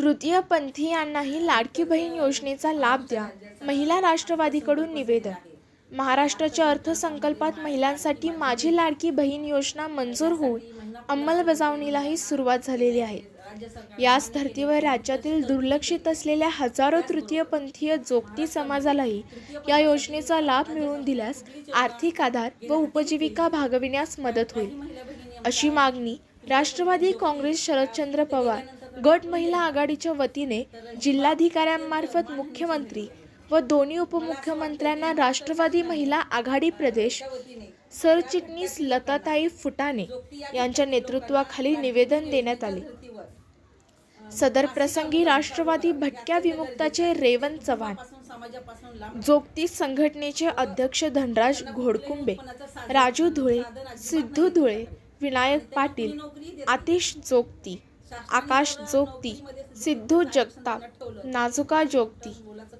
तृतीयपंथीयांनाही लाडकी बहीण योजनेचा लाभ द्या. महिला राष्ट्रवादीकडून निवेदन. महाराष्ट्राच्या अर्थसंकल्पात महिलांसाठी माझी लाडकी बहीण योजना मंजूर होऊन अंमलबजावणीलाही सुरुवात झालेली आहे. याच धर्तीवर राज्यातील दुर्लक्षित असलेल्या हजारो तृतीयपंथीय जोगती समाजालाही या योजनेचा लाभ मिळवून दिल्यास आर्थिक आधार व उपजीविका भागविण्यास मदत होईल. अशी मागणी राष्ट्रवादी काँग्रेस शरदचंद्र पवार गट महिला आघाडीच्या वतीने जिल्हाधिकाऱ्यांमार्फत मुख्यमंत्री व दोन्ही उपमुख्यमंत्र्यांना राष्ट्रवादी महिला आघाडी प्रदेश सरचिटणीस लताताई फुटाणे यांच्या नेतृत्वाखाली निवेदन देण्यात आले. सदर प्रसंगी राष्ट्रवादी भटक्या विमुक्ताचे रेवंत चव्हाण जोगती संघटनेचे अध्यक्ष धनराज घोडकुंबे राजू धुळे सिद्धू धुळे विनायक पाटील आतिश जोगती आकाश जोगती सिद्धू जगताप नाजुका जोगती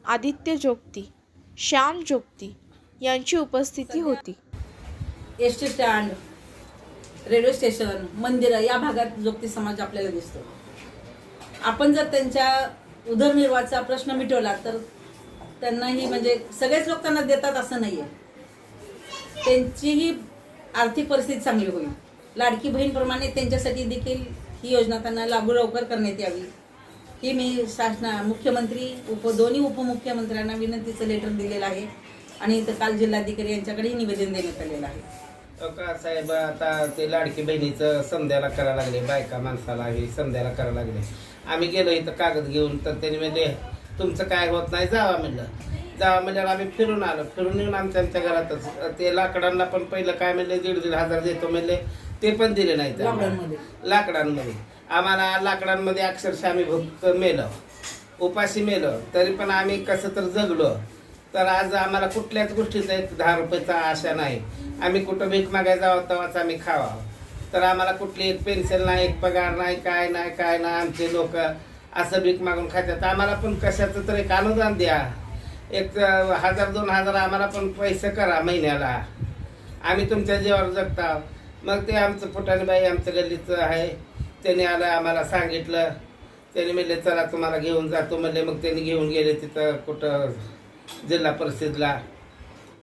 आदित्य जोगती श्याम जोगती यांची उपस्थिती होती. S T stand railway station मंदिरं या भागात जोगती समाज आपल्याला दिसतो. आपण जर त्यांच्या उदरनिर्वाहाचा प्रश्न मिटवला तर त्यांनाही म्हणजे सगळेच लोक त्यांना देतात असं नाही आहे त्यांचीही आर्थिक परिस्थिती चांगली होईल. लाडकी बहीणप्रमाणे त्यांच्यासाठी देखील ही योजना त्यांना लागू लवकर करण्यात यावी. ही मी शासना मुख्यमंत्री उप दोन्ही उपमुख्यमंत्र्यांना विनंतीचं लेटर दिलेलं आहे. आणि इथं काल जिल्हाधिकारी यांच्याकडेही निवेदन देण्यात आलेलं आहे. का साहेब आता ते लाडकी बहिणीचं संध्याला करायला लागले बायका माणसाला हे समद्याला करायला लागले. आम्ही गेलो इथं कागद घेऊन तर त्यांनी म्हणजे तुमचं काय होत नाही जावा म्हणलं. म्हणल्यावर आम्ही फिरून आलो. फिरून येऊन आमच्या आमच्या घरातच. ते लाकडांना पण पहिलं काय म्हणले दीड दीड हजार देतो म्हणले. ते पण दिले नाहीत आम्हाला. लाकडांमध्ये. आम्हाला लाकडांमध्ये अक्षरशः आम्ही भक्त मेलो. उपाशी मेलो. तरी पण आम्ही कसं तर जगलो. तर आज आम्हाला कुठल्याच गोष्टीचा एक दहा रुपयाचा आशा नाही. आम्ही कुठं भीक मागायला जावं तेव्हाच आम्ही खावा. तर आम्हाला कुठली एक पेन्शन नाही एक पगार नाही काय नाही काय नाही. आमचे लोक असं भीक मागून खात्यात आम्हाला पण कशाचं तर एक अनुदान द्या. एक हजार दोन हजार आम्हाला पण पैसे करा महिन्याला. आम्ही तुमच्या जीवावर जगता मग ते आमचं फुटाणे बाई आमचं गल्लीचं आहे. त्याने आलं आम्हाला सांगितलं. त्याने म्हणले चला तुम्हाला घेऊन जातो म्हणले मग त्यांनी घेऊन गेले तिथं कुठं? जिल्हा परिषदला.